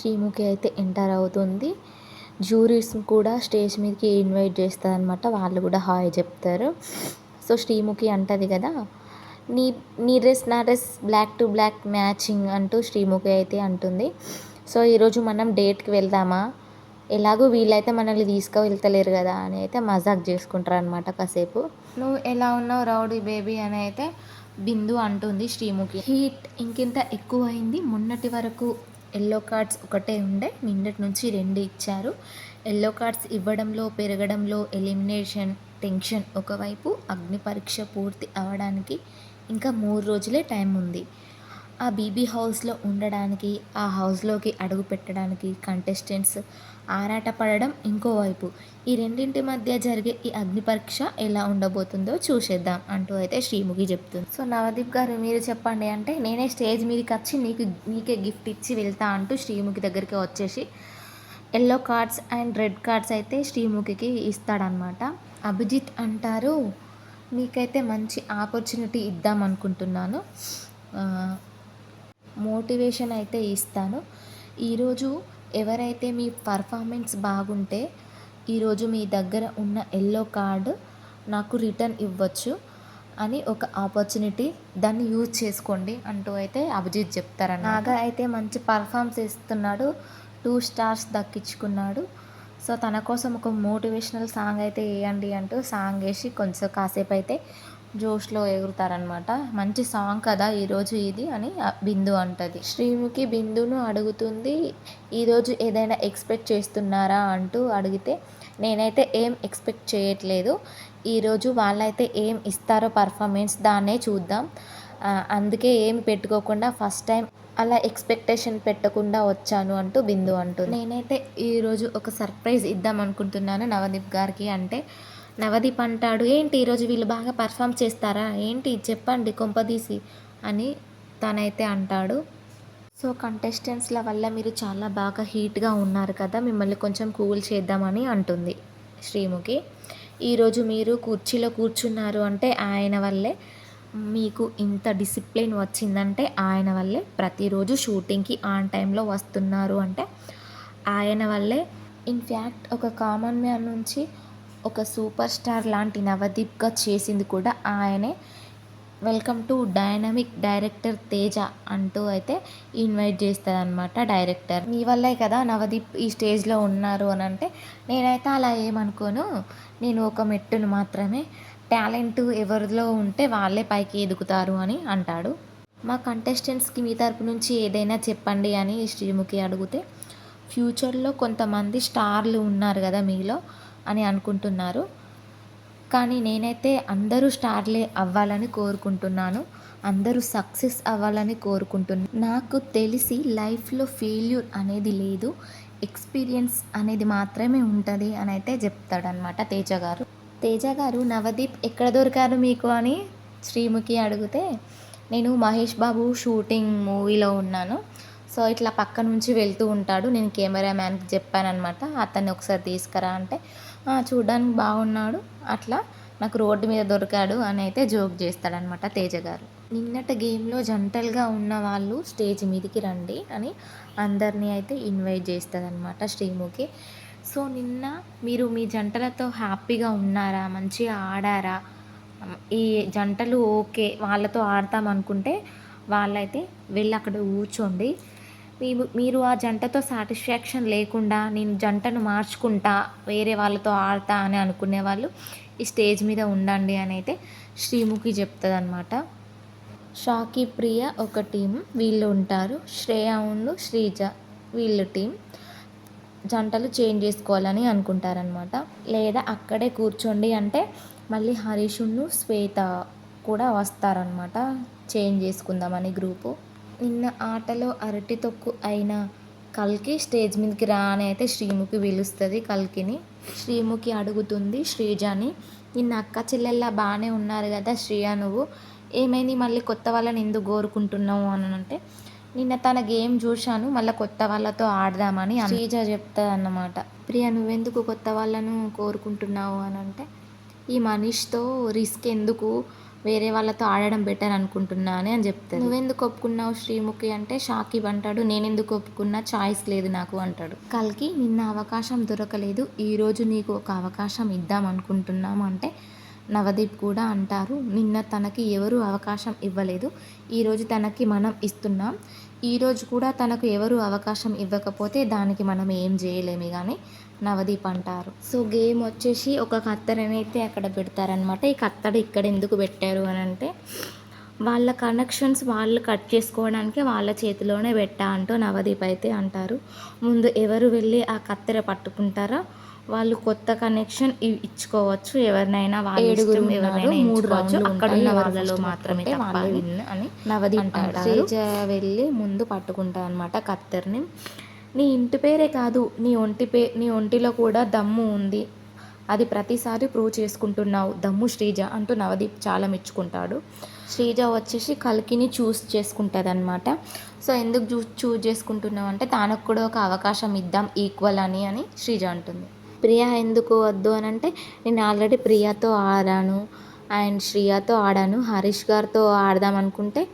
శ్రీముఖి అయితే ఎంటర్ అవుతుంది. జ్యూరీస్ కూడా స్టేజ్ మీదకి ఇన్వైట్ చేస్తుంది అనమాట వాళ్ళు కూడా హాయ్ చెప్తారు. సో శ్రీముఖి అంటది కదా నీ నీ డ్రెస్ నా dress black to black matching అంటూ శ్రీముఖి అయితే అంటుంది. సో ఈరోజు మనం డేట్కి వెళ్దామా? ఎలాగో వీళ్ళైతే మనల్ని తీసుకువెళ్తలేరు కదా అని అయితే మజాక్ చేసుకుంటారు అనమాట కాసేపు. నువ్వు ఎలా ఉన్నావు రౌడీ బేబీ అని అయితే బిందు అంటుంది శ్రీముఖి. హీట్ ఇంకింత ఎక్కువ అయింది మొన్నటి వరకు ఎల్లో కార్డ్స్ ఒకటే ఉండే నిన్నటి నుంచి రెండు ఇచ్చారు. ఎల్లో కార్డ్స్ ఇవ్వడంలో పెరగడంలో ఎలిమినేషన్ టెన్షన్ ఒకవైపు అగ్ని పరీక్ష పూర్తి అవ్వడానికి ఇంకా మూడు రోజులే టైం ఉంది. ఆ బీబీ హౌస్లో ఉండడానికి ఆ హౌస్లోకి అడుగు పెట్టడానికి కంటెస్టెంట్స్ ఆరాటపడడం ఇంకోవైపు ఈ రెండింటి మధ్య జరిగే ఈ అగ్ని పరీక్ష ఎలా ఉండబోతుందో చూసేద్దాం అంటూ అయితే శ్రీముఖి చెప్తుంది. సో నవదీప్ గారు మీరు చెప్పండి అంటే నేనే స్టేజ్ మీదకి వచ్చి నీకు నీకే గిఫ్ట్ ఇచ్చి వెళ్తా అంటూ శ్రీముఖి దగ్గరికి వచ్చేసి yellow cards and red cards అయితే శ్రీముఖికి ఇస్తాడనమాట అభిజిత్ అంటారు మీకైతే మంచి ఆపర్చునిటీ ఇద్దాం అనుకుంటున్నాను. మోటివేషన్ అయితే ఇస్తాను. ఈరోజు ఎవరైతే మీ పర్ఫార్మెన్స్ బాగుంటే ఈరోజు మీ దగ్గర ఉన్న ఎల్లో కార్డు నాకు రిటర్న్ ఇవ్వచ్చు అని ఒక ఆపర్చునిటీ దాన్ని యూజ్ చేసుకోండి అంటూ అయితే అభిజిత్ చెప్తారన్న నాగా అయితే మంచి పర్ఫార్మెన్స్ ఇస్తున్నాడు టూ స్టార్స్ దక్కించుకున్నాడు. సో తన కోసం ఒక మోటివేషనల్ సాంగ్ అయితే వేయండి అంటూ సాంగ్ వేసి కొంచెం కాసేపు అయితే జోష్లో ఎగురుతారనమాట మంచి సాంగ్ కదా ఈరోజు ఇది అని బిందు అంటుంది. శ్రీముఖి బిందును అడుగుతుంది ఈరోజు ఏదైనా ఎక్స్పెక్ట్ చేస్తున్నారా? అంటూ అడిగితే నేనైతే ఏం ఎక్స్పెక్ట్ చేయట్లేదు. ఈరోజు వాళ్ళైతే ఏం ఇస్తారో పర్ఫార్మెన్స్ దాన్నే చూద్దాం. అందుకే ఏమి పెట్టుకోకుండా ఫస్ట్ టైం అలా ఎక్స్పెక్టేషన్ పెట్టకుండా వచ్చాను అంటూ బిందు అంటుంది. నేనైతే ఈరోజు ఒక సర్ప్రైజ్ ఇద్దాం అనుకుంటున్నాను నవదీప్ గారికి అంటే నవదీప్ అంటాడు ఏంటి ఈరోజు వీళ్ళు బాగా పర్ఫామ్ చేస్తారా? ఏంటి? చెప్పండి కొంపదీసి అని తనైతే అంటాడు. సో కంటెస్టెంట్స్ల వల్ల మీరు చాలా బాగా హీట్గా ఉన్నారు కదా మిమ్మల్ని కొంచెం కూల్ చేద్దామని అంటుంది శ్రీముఖి. ఈరోజు మీరు కుర్చీలో కూర్చున్నారు అంటే ఆయన వల్లే మీకు ఇంత డిసిప్లిన్ వచ్చిందంటే ఆయన వల్లే ప్రతిరోజు షూటింగ్కి ఆన్ టైంలో వస్తున్నారు అంటే ఆయన వల్లే. ఇన్ఫ్యాక్ట్ ఒక కామన్ మ్యాన్ నుంచి ఒక సూపర్ స్టార్ లాంటి నవదీప్గా చేసింది కూడా ఆయనే. Welcome to dynamic director Teja అంటూ అయితే ఇన్వైట్ చేస్తుంది అనమాట డైరెక్టర్. మీ వల్లే కదా నవదీప్ ఈ స్టేజ్లో ఉన్నారు అని అంటే నేనైతే అలా ఏమనుకోను. నేను ఒక మెట్టును మాత్రమే. టాలెంట్ ఎవరిలో ఉంటే వాళ్ళే పైకి ఎదుగుతారు అని అంటాడు. మా కంటెస్టెంట్స్కి మీ తరపు నుంచి ఏదైనా చెప్పండి అని శ్రీముఖి అడిగితే ఫ్యూచర్లో కొంతమంది స్టార్లు ఉన్నారు కదా మీలో. అని అనుకుంటున్నారు. కానీ నేనైతే అందరూ స్టార్లే అవ్వాలని కోరుకుంటున్నాను. అందరూ సక్సెస్ అవ్వాలని కోరుకుంటున్నాను నాకు తెలిసి లైఫ్లో ఫెయిల్యూర్ అనేది లేదు. ఎక్స్పీరియన్స్ అనేది మాత్రమే ఉంటుంది అని అయితే చెప్తాడనమాట తేజ గారు. తేజ గారు నవదీప్ ఎక్కడ దొరికారు మీకు అని శ్రీముఖి అడిగితే నేను మహేష్ బాబు షూటింగ్ మూవీలో ఉన్నాను. సో ఇట్లా పక్క నుంచి వెళ్తూ ఉంటాడు. నేను కెమెరామ్యాన్కి చెప్పానమాట అతన్ని ఒకసారి తీసుకురా అంటే చూడడానికి బాగున్నాడు అట్లా నాకు రోడ్డు మీద దొరికాడు అని అయితే జోక్ చేస్తాడనమాట తేజ గారు. నిన్నటి గేమ్లో జంటలుగా ఉన్న వాళ్ళు స్టేజ్ మీదకి రండి అని అందరినీ అయితే ఇన్వైట్ చేస్తుంది శ్రీముఖి. సో నిన్న మీరు మీ జంటలతో హ్యాపీగా ఉన్నారా మంచిగా ఆడారా? ఈ జంటలు ఓకే వాళ్ళతో ఆడతాం అనుకుంటే వాళ్ళైతే వెళ్ళి అక్కడ కూర్చోండి మీరు మీరు ఆ జంటతో సాటిస్ఫాక్షన్ లేకుండా నేను జంటను మార్చుకుంటా వేరే వాళ్ళతో ఆడతా అని అనుకునే వాళ్ళు ఈ స్టేజ్ మీద ఉండండి అని అయితే శ్రీముఖి చెప్తుంది అనమాట షాకి ప్రియ ఒక టీం వీళ్ళు ఉంటారు. శ్రేయ శ్రీజ వీళ్ళు టీం. జంటలు చేంజ్ చేసుకోవాలని అనుకుంటారనమాట లేదా అక్కడే కూర్చోండి అంటే మళ్ళీ హరీషును శ్వేత కూడా వస్తారనమాట చేంజ్ చేసుకుందామని గ్రూపు. నిన్న ఆటలో అరటి తొక్కు అయిన కల్కి స్టేజ్ మీదకి రా అని అయితే శ్రీముఖి పిలుస్తుంది కల్కిని. శ్రీముఖి అడుగుతుంది శ్రీజాని నిన్న అక్క చెల్లెల్లా బాగానే ఉన్నారు కదా శ్రీయ నువ్వు? ఏమైంది? మళ్ళీ కొత్త వాళ్ళని ఎందుకు కోరుకుంటున్నావు? అని అంటే నిన్న తన గేమ్ చూశాను మళ్ళీ కొత్త వాళ్ళతో ఆడదామని శ్రీజ చెప్తుంది అన్నమాట. ప్రియ నువ్వెందుకు కొత్త వాళ్ళను కోరుకుంటున్నావు? అని అంటే ఈ మనీష్తో రిస్క్ ఎందుకు? వేరే వాళ్ళతో ఆడడం బెటర్ అనుకుంటున్నా అని చెప్తాను నువ్వెందుకు ఒప్పుకున్నావు శ్రీముఖి అంటే? షాకిబ్ అంటాడు. నేను ఎందుకు ఒప్పుకున్నా? చాయిస్ లేదు నాకు అంటాడు. కల్కి నిన్న అవకాశం దొరకలేదు. ఈరోజు నీకు ఒక అవకాశం ఇద్దాం అనుకుంటున్నాము అంటే నవదీప్ కూడా అంటారు. నిన్న తనకి ఎవరు అవకాశం ఇవ్వలేదు. ఈరోజు తనకి మనం ఇస్తున్నాం. ఈరోజు కూడా తనకు ఎవరు అవకాశం ఇవ్వకపోతే దానికి మనం ఏం చేయలేము కానీ నవదీప్ అంటారు సో గేమ్ వచ్చేసి ఒక కత్తెరని అయితే అక్కడ పెడతారనమాట ఈ కత్తెర ఇక్కడ ఎందుకు పెట్టారు అని అంటే వాళ్ళ కనెక్షన్స్ వాళ్ళు కట్ చేసుకోవడానికి వాళ్ళ చేతిలోనే పెట్టా అంటూ నవదీప్ అయితే అంటారు ముందు ఎవరు వెళ్ళి ఆ కత్తెర పట్టుకుంటారో వాళ్ళు కొత్త కనెక్షన్ ఇచ్చుకోవచ్చు ఎవరినైనా వాళ్ళ ఏడుగురు మూడు. రౌండ్లు అక్కడ. ఉన్న వాళ్ళలో మాత్రమే వాళ్ళే అని నవదీప్ అంటారు. వెళ్ళి ముందు పట్టుకుంటా అనమాట కత్తెరని నీ ఇంటి పేరే కాదు నీ ఒంటి పే నీ ఒంటిలో కూడా దమ్ము ఉంది. అది ప్రతిసారి ప్రూవ్ చేసుకుంటున్నావు. దమ్ము శ్రీజ అంటూ నవదీప్ చాలా మెచ్చుకుంటాడు. శ్రీజ వచ్చేసి కల్కిని చూస్ చేసుకుంటుంది అనమాట సో ఎందుకు చూ చూస్ చేసుకుంటున్నావు అంటే తనకు కూడా ఒక అవకాశం ఇద్దాం ఈక్వల్ అని అని శ్రీజ అంటుంది. ప్రియా ఎందుకు వద్దు అని అంటే నేను ఆల్రెడీ ప్రియాతో ఆడాను. అండ్ శ్రియాతో ఆడాను. హరీష్ గారితో ఆడదాం అనుకుంటే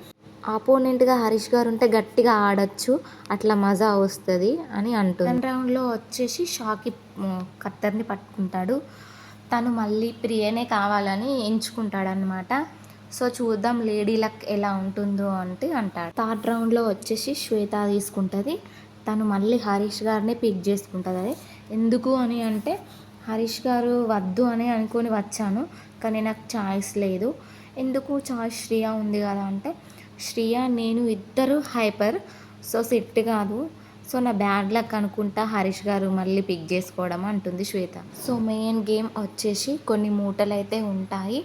ఆపోనెంట్గా హరీష్ గారు ఉంటే గట్టిగా ఆడచ్చు అట్లా మజా వస్తుంది అని అంటుంది. సెకండ్ రౌండ్లో వచ్చేసి షాకి కత్తర్ని పట్టుకుంటాడు. తను మళ్ళీ ప్రియనే కావాలని ఎంచుకుంటాడు అనమాట సో చూద్దాం లేడీ లక్ ఎలా ఉంటుందో అంటే అంటాడు. థర్డ్ రౌండ్లో వచ్చేసి శ్వేత తీసుకుంటుంది. తను మళ్ళీ హరీష్ గారిని పిక్ చేసుకుంటుంది. అది ఎందుకు అని అంటే హరీష్ గారు వద్దు అని అనుకొని వచ్చాను కానీ నాకు చాయిస్ లేదు. ఎందుకు చాయిస్ శ్రియా ఉంది కదా అంటే శ్రియ నేను ఇద్దరు హైపర్ సో సిట్ కాదు. సో నా బ్యాడ్ లక్ అనుకుంటా హరీష్ గారు మళ్ళీ పిక్ చేసుకోవడం అంటుంది శ్వేత. సో మెయిన్ గేమ్ వచ్చేసి కొన్ని మూటలు అయితే ఉంటాయి.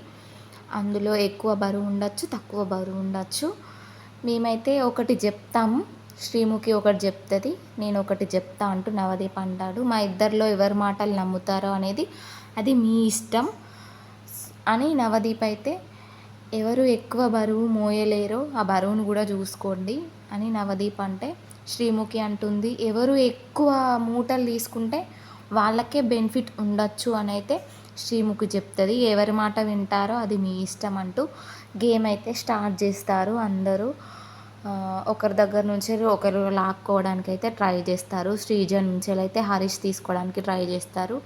అందులో ఎక్కువ బరువు ఉండొచ్చు తక్కువ బరువు ఉండొచ్చు. మేమైతే ఒకటి చెప్తాము. శ్రీముఖి ఒకటి చెప్తుంది నేను ఒకటి చెప్తా అంటూ నవదీప్ అంటాడు. మా ఇద్దరిలో ఎవరి మాటలు నమ్ముతారో అనేది అది మీ ఇష్టం అని నవదీప్ అయితే ఎవరు ఎక్కువ బరువు మోయలేరో ఆ బరువును కూడా చూసుకోండి అని నవదీప్ అంటే. శ్రీముఖి అంటుంది ఎవరు ఎక్కువ మూటలు తీసుకుంటే వాళ్ళకే బెనిఫిట్ ఉండొచ్చు అని అయితే శ్రీముఖి చెప్తుంది. ఎవరి మాట వింటారో అది మీ ఇష్టం అంటూ గేమ్ అయితే స్టార్ట్ చేస్తారు అందరూ. ఒకరి దగ్గర నుంచి ఒకరు లాక్కోవడానికి అయితే ట్రై చేస్తారు. శ్రీజ నుంచి అయితే హరీష్ తీసుకోవడానికి ట్రై చేస్తారు.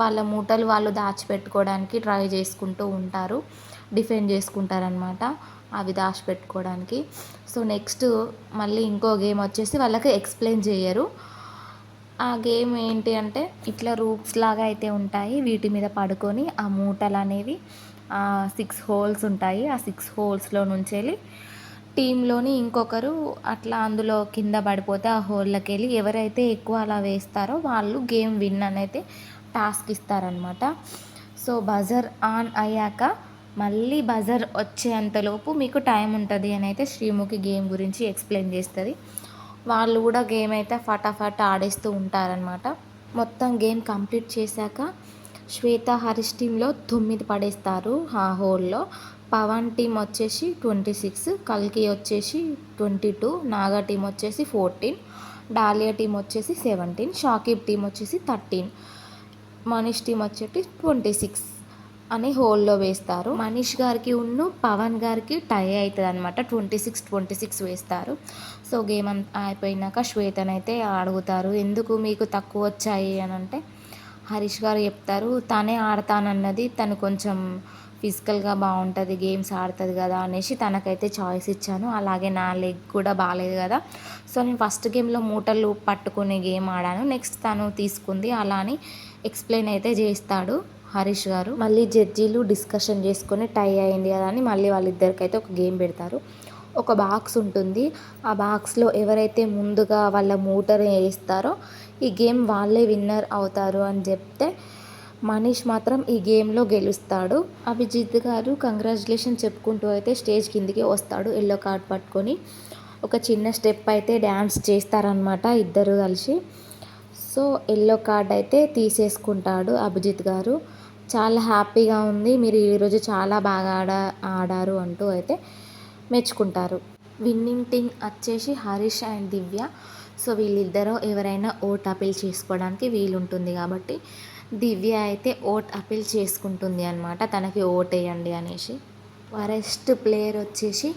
వాళ్ళ మూటలు వాళ్ళు దాచిపెట్టుకోవడానికి ట్రై చేసుకుంటూ ఉంటారు. డిఫెండ్ చేసుకుంటారనమాట అవి దాచిపెట్టుకోవడానికి. సో నెక్స్ట్ మళ్ళీ ఇంకో గేమ్ వచ్చేసి వాళ్ళకి ఎక్స్ప్లెయిన్ చేయరు. ఆ గేమ్ ఏంటి అంటే ఇట్లా రూప్స్ లాగా అయితే ఉంటాయి. వీటి మీద పడుకొని ఆ మూటలు అనేవి సిక్స్ హోల్స్ ఉంటాయి. ఆ సిక్స్ హోల్స్లో నుంచి వెళ్ళి టీంలోని ఇంకొకరు అట్లా అందులో కింద పడిపోతే ఆ హోల్లోకి వెళ్ళి ఎవరైతే ఎక్కువ అలా వేస్తారో వాళ్ళు గేమ్ విన్ అని అయితే టాస్క్ ఇస్తారనమాట సో బజర్ ఆన్ అయ్యాక మళ్ళీ బజర్ వచ్చేంతలోపు మీకు టైం ఉంటుంది అని అయితే శ్రీముఖి గేమ్ గురించి ఎక్స్ప్లెయిన్ చేస్తుంది. వాళ్ళు కూడా గేమ్ అయితే ఫటాఫట్ ఆడేస్తూ ఉంటారనమాట మొత్తం గేమ్ కంప్లీట్ చేశాక శ్వేత హరీష్ టీంలో తొమ్మిది పడేస్తారు ఆ హోల్లో పవన్ టీం వచ్చేసి ట్వంటీ సిక్స్ కల్కి వచ్చేసి ట్వంటీ టూ నాగా టీం వచ్చేసి ఫోర్టీన్ డాలియా టీం వచ్చేసి సెవెంటీన్ షాకిబ్ టీం వచ్చేసి థర్టీన్ మనీష్ టీం వచ్చేసి ట్వంటీ సిక్స్ అని హోల్లో వేస్తారు. మనీష్ గారికి ఉన్ను పవన్ గారికి టై అవుతుంది అనమాట ట్వంటీ సిక్స్ ట్వంటీ సిక్స్ వేస్తారు. సో గేమ్ అంతా అయిపోయినాక శ్వేతనైతే అడుగుతారు ఎందుకు మీకు తక్కువ వచ్చాయి? అని అంటే హరీష్ గారు చెప్తారు తనే ఆడతానన్నది తను కొంచెం ఫిజికల్గా బాగుంటుంది గేమ్స్ ఆడుతుంది కదా అనేసి తనకైతే చాయిస్ ఇచ్చాను. అలాగే నా లెగ్ కూడా బాగాలేదు కదా. సో నేను ఫస్ట్ గేమ్లో మూటలు పట్టుకునే గేమ్ ఆడాను. నెక్స్ట్ తను తీసుకుంది అలా అని ఎక్స్ప్లెయిన్ అయితే చేస్తాడు. హరీష్ గారు. మళ్ళీ జడ్జీలు డిస్కషన్ చేసుకొని టై అయింది కదా అని మళ్ళీ వాళ్ళిద్దరికైతే ఒక గేమ్ పెడతారు. ఒక బాక్స్ ఉంటుంది. ఆ బాక్స్లో ఎవరైతే ముందుగా వాళ్ళ మూటర్ వేస్తారో ఈ గేమ్ వాళ్ళే విన్నర్ అవుతారు అని చెప్తే మనీష్ మాత్రం ఈ గేమ్లో గెలుస్తాడు. అభిజిత్ గారు కంగ్రాచులేషన్ చెప్పుకుంటూ అయితే స్టేజ్ కిందికి వస్తాడు ఎల్లో కార్డ్ పట్టుకొని. ఒక చిన్న స్టెప్ అయితే డ్యాన్స్ చేస్తారనమాట ఇద్దరు కలిసి. సో ఎల్లో కార్డ్ అయితే తీసేసుకుంటాడు అభిజిత్ గారు. చాలా హ్యాపీగా ఉంది. మీరు ఈరోజు చాలా బాగా ఆడ ఆడారు అంటూ అయితే మెచ్చుకుంటారు. విన్నింగ్ టీం వచ్చేసి హరీష్ అండ్ దివ్య. సో వీళ్ళిద్దరూ ఎవరైనా ఓట్ అపీల్ చేసుకోవడానికి వీలుంటుంది కాబట్టి దివ్య అయితే ఓట్ అపీల్ చేసుకుంటుంది అనమాట తనకి ఓట్ వేయండి అనేసి. వరెస్ట్ ప్లేయర్ వచ్చేసి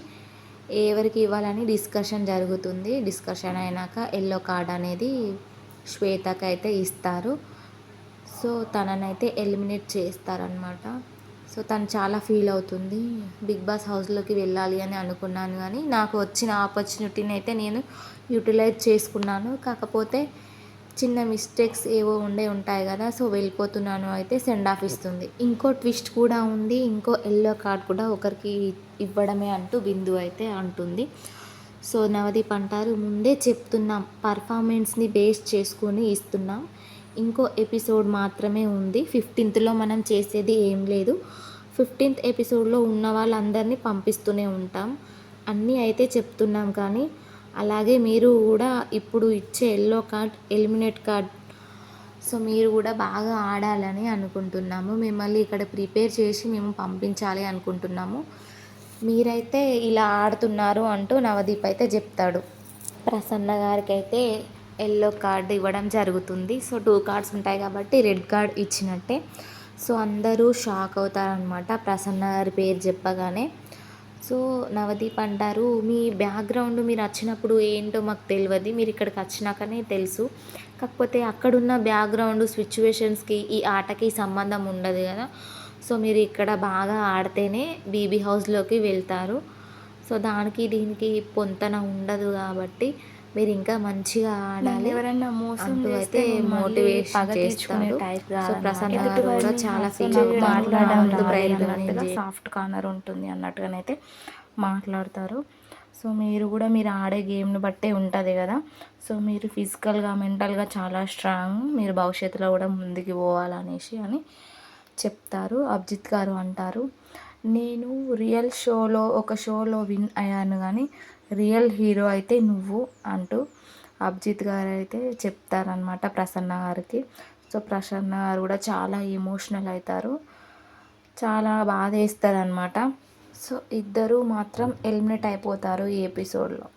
ఎవరికి ఇవ్వాలని డిస్కషన్ జరుగుతుంది. డిస్కషన్ అయినాక ఎల్లో కార్డ్ అనేది శ్వేతకైతే అయితే ఇస్తారు. సో తననైతే ఎలిమినేట్ చేస్తారనమాట సో తను చాలా ఫీల్ అవుతుంది. బిగ్ బాస్ హౌస్లోకి వెళ్ళాలి అని అనుకున్నాను కానీ నాకు వచ్చిన ఆపర్చునిటీని అయితే నేను యూటిలైజ్ చేసుకున్నాను. కాకపోతే చిన్న మిస్టేక్స్ ఏవో ఉండే ఉంటాయి కదా సో వెళ్ళిపోతున్నాను అయితే సెండ్ ఆఫ్ ఇస్తుంది. ఇంకో ట్విస్ట్ కూడా ఉంది. ఇంకో ఎల్లో కార్డ్ కూడా ఒకరికి ఇవ్వడమే అంటూ బిందు అయితే అంటుంది. సో నవదీప్ అంటారు ముందే చెప్తున్నాం పర్ఫార్మెన్స్ని బేస్ చేసుకొని ఇస్తున్నాం. ఇంకో ఎపిసోడ్ మాత్రమే ఉంది. ఫిఫ్టీన్త్లో మనం చేసేది ఏం లేదు. ఫిఫ్టీన్త్ ఎపిసోడ్లో ఉన్న వాళ్ళందరినీ పంపిస్తూనే ఉంటాం. అన్నీ అయితే చెప్తున్నాం కానీ అలాగే మీరు కూడా ఇప్పుడు ఇచ్చే yellow card eliminate card so మీరు కూడా బాగా ఆడాలని అనుకుంటున్నాము. మిమ్మల్ని ఇక్కడ ప్రిపేర్ చేసి మేము పంపించాలి అనుకుంటున్నాము. మీరైతే ఇలా ఆడుతున్నారు అంటూ నవదీప్ అయితే చెప్తాడు. ప్రసన్న గారికి అయితే ఎల్లో కార్డ్ ఇవ్వడం జరుగుతుంది. సో టూ కార్డ్స్ ఉంటాయి కాబట్టి రెడ్ కార్డ్ ఇచ్చినట్టే. సో అందరూ షాక్ అవుతారనమాట ప్రసన్న గారి పేరు చెప్పగానే. సో నవదీప్ అంటారు మీ బ్యాక్గ్రౌండ్ మీరు వచ్చినప్పుడు ఏంటో మాకు తెలియదు మీరు ఇక్కడికి వచ్చినాకనే తెలుసు. కాకపోతే అక్కడున్న బ్యాక్గ్రౌండ్ సిచ్యువేషన్స్కి ఈ ఆటకి సంబంధం ఉండదు కదా. సో మీరు ఇక్కడ బాగా ఆడితేనే బీబీ హౌస్లోకి వెళ్తారు. సో దానికి దీనికి పొంతన ఉండదు కాబట్టి మీరు ఇంకా మంచిగా ఆడాలి. ఎవరైనా మోసం అయితే మోటివేషన్ చేసుకునే చేస్తాడు. సో ప్రసన్న కూడా చాలా మాట్లాడడం సాఫ్ట్ కార్నర్ ఉంటుంది అన్నట్టుగానైతే మాట్లాడతారు. సో మీరు కూడా మీరు ఆడే గేమ్ని బట్టే ఉంటుంది కదా. సో మీరు ఫిజికల్గా మెంటల్గా చాలా స్ట్రాంగ్ మీరు భవిష్యత్తులో కూడా ముందుకు పోవాలనేసి అని చెప్తారు. అభిజిత్ గారు అంటారు. నేను రియల్ షోలో ఒక షోలో విన్ అయ్యాను కానీ రియల్ హీరో అయితే నువ్వు అంటూ అభిజిత్ గారు అయితే చెప్తారనమాట ప్రసన్న గారికి. సో ప్రసన్న గారు కూడా చాలా ఎమోషనల్ అవుతారు. చాలా బాధ వేస్తారనమాట అనమాట సో ఇద్దరు మాత్రం ఎలిమినేట్ అయిపోతారు ఈ ఎపిసోడ్లో